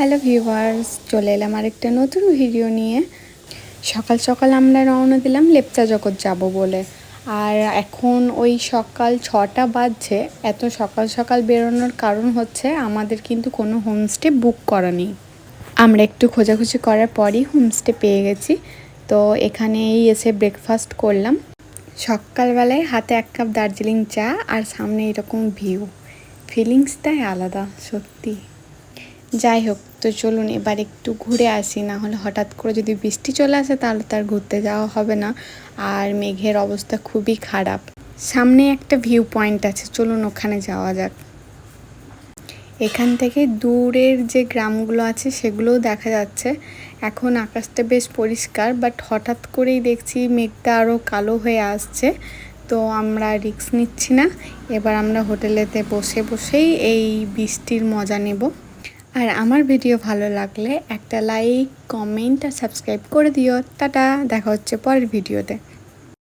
Hello viewers, চলে এলাম আরেকটা নতুন ভিডিও নিয়ে। সকাল সকাল আমরা রওনা দিলাম লেপচা জগৎ যাব বলে। আর এখন ওই সকাল ছটা বাজছে, এত সকাল সকাল বেরোনোর কারণ হচ্ছে আমাদের কিন্তু কোনো হোমস্টে বুক করা নেই। আমরা একটু খোঁজাখুঁজি করার পরই হোমস্টে পেয়ে গেছি, তো এখানেই এসে ব্রেকফাস্ট করলাম। সকালবেলায় হাতে এক কাপ দার্জিলিং চা আর সামনে এরকম ভিউ ফিলিংসটাই আলাদা, সত্যি। যাই হোক, তো চলুন এবার একটু ঘুরে আসি, না হলে হঠাৎ করে যদি বৃষ্টি চলে আসে তাহলে তার ঘুরতে যাওয়া হবে না। আর মেঘের অবস্থা খুবই খারাপ। সামনে একটা ভিউ পয়েন্ট আছে, চলুন ওখানে যাওয়া যাক। এখান থেকে দূরের যে গ্রামগুলো আছে সেগুলোও দেখা যাচ্ছে। এখন আকাশটা বেশ পরিষ্কার বাট হঠাৎ করেই দেখছি মেঘটা আরও কালো হয়ে আসছে। তো আমরা রিক্স নিচ্ছি না। এবার আমরা হোটেলেতে বসে বসেই এই বৃষ্টির মজা নেব। আর আমার ভিডিও ভালো লাগলে একটা লাইক কমেন্ট আর সাবস্ক্রাইব করে দিও। টাটা, দেখা হচ্ছে পরের ভিডিওতে।